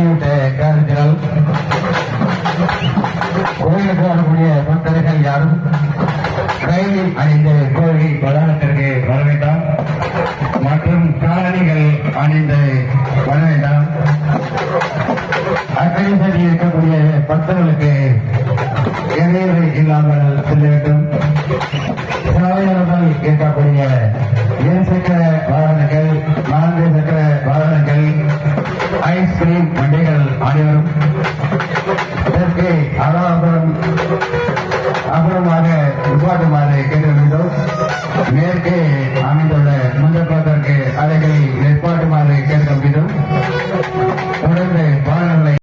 பாளையத்தை காரணத்தினால் கோயிலுக்கு வரக்கூடிய பக்தர்கள் யாரும் கையில் அணிந்த கோயில் வளாகத்திற்கு வர வேண்டாம். மற்றும் காலணிகள் அணிந்து வர வேண்டாம். அக்கறை சரி இருக்கக்கூடிய பக்தர்களுக்கு எண்ணெய்கள் இல்லாமல் செல்ல வேண்டும். சாலையாளர்கள் இருக்கக்கூடிய ஏழு சக்கர வாகனங்கள் நான்கு சக்கர வாகனங்கள் போட்டு அகலாபுரம் அகலமாக உருவாடுமாறு கேட்டுள்ளோம் மேற்கே அமைந்துள்ள முந்தப்பாட்டிற்கு அலைகளை